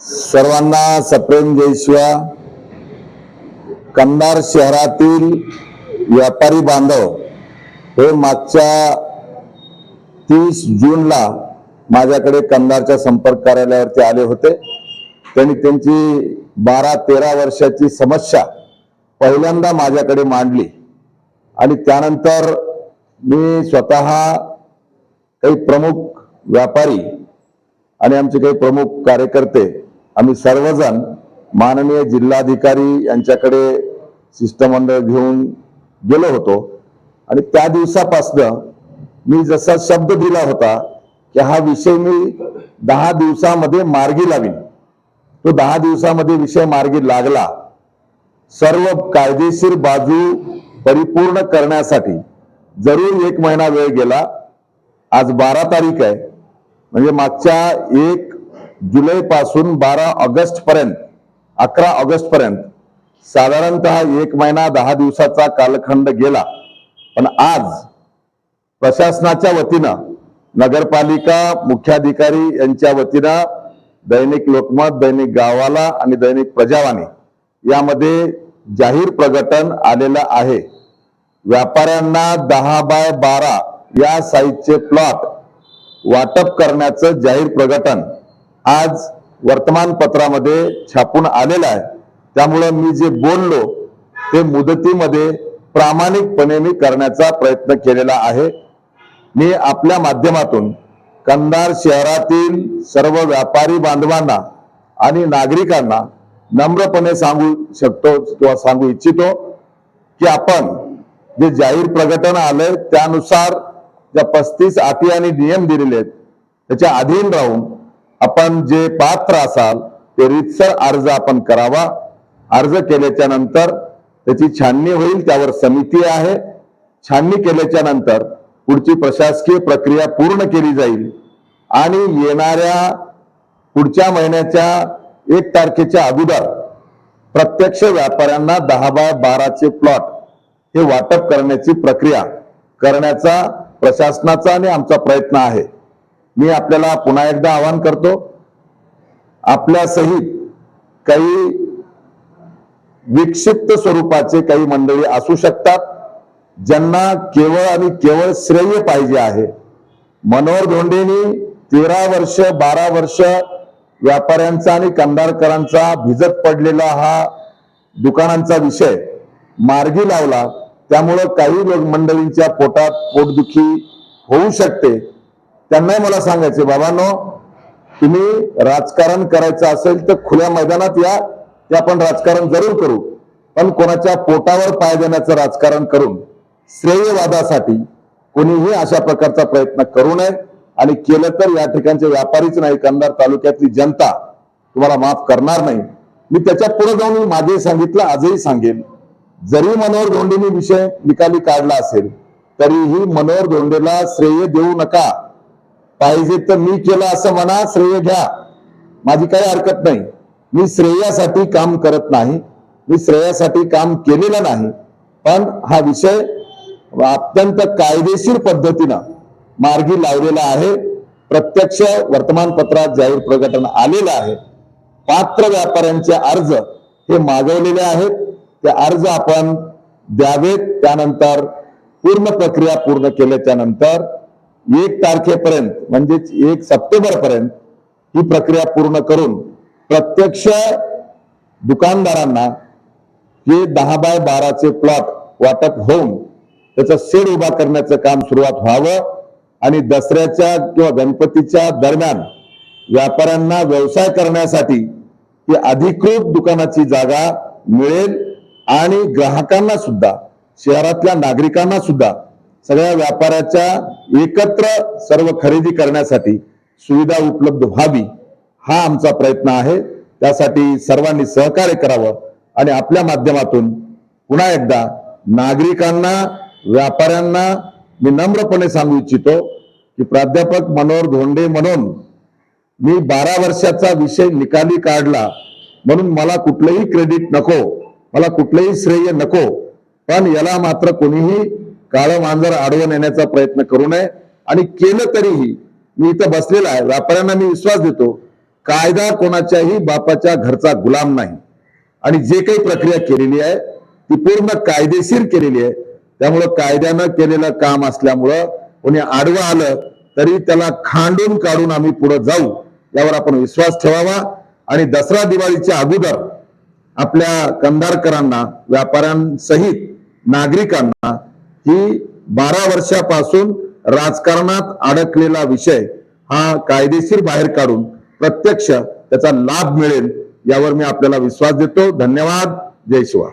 सर्वांना सप्रेम जयशिवा कंधार शहरातील व्यापारी बांधव हे मागच्या तीस जूनला माझ्याकडे कंधारच्या संपर्क कार्यालयावरती आले होते. त्यांनी त्यांची बारा तेरा वर्षाची समस्या पहिल्यांदा माझ्याकडे मांडली. आणि त्यानंतर मी स्वतः काही प्रमुख व्यापारी आणि आमचे काही प्रमुख कार्यकर्ते आम्ही सर्वजण माननीय जिल्हाधिकारी यांच्याकडे शिष्टमंडळ घेऊन गेलो होतो. आणि त्या दिवसापासनं मी जसा शब्द दिला होता की हा विषय मी दहा दिवसामध्ये मार्गी लावीन. तो दहा दिवसामध्ये विषय मार्गी लागला. सर्व कायदेशीर बाजू परिपूर्ण करण्यासाठी जरूर एक महिना वेळ गेला. आज बारा तारीख आहे. म्हणजे मागच्या एक जुलै पासून बारा ऑगस्ट पर्यंत अकरा ऑगस्ट पर्यंत साधारणतः एक महिना दहा दिवसाचा कालखंड गेला. पण आज प्रशासनाच्या वतीनं नगरपालिका मुख्याधिकारी यांच्या वतीनं दैनिक लोकमत दैनिक गावाला आणि दैनिक प्रजावाणी यामध्ये जाहीर प्रगटन आलेलं आहे. व्यापाऱ्यांना दहा बाय बारा या साईजचे प्लॉट वाटप करण्याचं जाहीर प्रकटन आज वर्तमानपत्रामध्ये छापून आलेला आहे. त्यामुळं मी जे बोललो ते मुदतीमध्ये प्रामाणिकपणे मी करण्याचा प्रयत्न केलेला आहे. मी आपल्या माध्यमातून कंधार शहरातील सर्व व्यापारी बांधवांना आणि नागरिकांना नम्रपणे सांगू शकतो किंवा सांगू इच्छितो की आपण जे जाहीर प्रकटन आलंय त्यानुसार ज्या पस्तीस अटी आणि नियम दिलेले आहेत त्याच्या अधीन राहून आपण जे पात्र असाल ते रितसर अर्ज आपण करावा. अर्ज केल्याच्यानंतर त्याची छाननी होईल त्यावर समिती आहे. छाननी केल्याच्यानंतर पुढची प्रशासकीय प्रक्रिया पूर्ण केली जाईल. आणि येणाऱ्या पुढच्या महिन्याच्या एक तारखेच्या अगोदर प्रत्यक्ष व्यापाऱ्यांना दहा बाय बाराचे प्लॉट हे वाटप करण्याची प्रक्रिया करण्याचा प्रशासनाचा आणि आमचा प्रयत्न आहे. मी आपल्याला पुन्हा एकदा आवाहन करतो आपल्या सहित काही विक्षिप्त स्वरूपाचे काही मंडळी असू शकतात ज्यांना केवळ आणि केवळ श्रेय पाहिजे आहे. मनोहर धोंडेनी तेरा वर्ष बारा वर्ष व्यापाऱ्यांचा आणि कंधारकरांचा भिजत पडलेला हा दुकानांचा विषय मार्गी लावला त्यामुळं काही लोक मंडळींच्या पोटात पोटदुखी होऊ शकते. त्यांनाही मला सांगायचे बाबांनो तुम्ही राजकारण करायचं असेल तर खुल्या मैदानात या ते आपण राजकारण जरूर करू. पण कोणाच्या पोटावर पाय देण्याचं राजकारण करून श्रेयवादासाठी कोणीही अशा प्रकारचा प्रयत्न करू नये. आणि केलं तर या ठिकाणचे व्यापारीच नाही कंधार तालुक्यातली जनता तुम्हाला माफ करणार नाही. मी त्याच्या पुढे जाऊन मी मागे सांगितलं आजही सांगेन. जरी मनोहर धोंडेनी विषय निकाली काढला असेल तरीही मनोहर धोंडेला श्रेय देऊ नका. पाहिजे तर मी केलं असं म्हणा श्रेय घ्या. माझी काही हरकत नाही. मी श्रेयासाठी काम करत नाही. मी श्रेयासाठी काम केलेलं नाही. पण हा विषय अत्यंत कायदेशीर पद्धतीनं मार्गी लावलेला आहे. प्रत्यक्ष वर्तमानपत्रात जाहीर प्रकटन आलेलं आहे. पात्र व्यापाऱ्यांचे अर्ज हे मागवलेले आहेत. ते अर्ज आपण द्यावेत. त्यानंतर पूर्ण प्रक्रिया पूर्ण केल्याच्यानंतर एक तारखेपर्यंत म्हणजेच एक सप्टेंबर पर्यंत ही प्रक्रिया पूर्ण करून प्रत्यक्ष दुकानदारांना हे दहा बाय बाराचे प्लॉट वाटप होऊन त्याचा सेड उभा करण्याचं काम सुरुवात व्हावं आणि दसऱ्याच्या किंवा गणपतीच्या दरम्यान व्यापाऱ्यांना व्यवसाय करण्यासाठी ही अधिकृत दुकानाची जागा मिळेल आणि ग्राहकांना सुद्धा शहरातल्या नागरिकांना सुद्धा सगळ्या व्यापाऱ्याच्या एकत्र सर्व खरेदी करण्यासाठी सुविधा उपलब्ध व्हावी हा आमचा प्रयत्न आहे. त्यासाठी सर्वांनी सहकार्य करावं आणि आपल्या माध्यमातून पुन्हा एकदा नागरिकांना व्यापाऱ्यांना मी नम्रपणे सांगू इच्छितो की प्राध्यापक मनोहर धोंडे म्हणून मी बारा वर्षाचा विषय निकाली काढला म्हणून मला कुठलंही क्रेडिट नको मला कुठलंही श्रेय नको पण याला मात्र कोणीही काळं मांजर आडवं नेण्याचा प्रयत्न करू नये. आणि केलं तरीही मी इथं बसलेला आहे व्यापाऱ्यांना मी विश्वास देतो कायदा कोणाच्याही बापाच्या घरचा गुलाम नाही. आणि जे काही प्रक्रिया केलेली आहे ती पूर्ण कायदेशीर केलेली आहे. त्यामुळं कायद्यानं केलेलं काम असल्यामुळं कोणी आडवं आलं तरी त्याला खांडून काढून आम्ही पुढे जाऊ यावर आपण विश्वास ठेवावा. आणि दसरा दिवाळीच्या अगोदर आपल्या कंधारकरांना व्यापाऱ्यांसहित नागरिकांना ही बारा वर्षापासून राजकारणात अडकलेला विषय हा कायदेशीर बाहेर काढून प्रत्यक्ष त्याचा लाभ मिळेल यावर मी आपल्याला विश्वास देतो. धन्यवाद. जय शिवा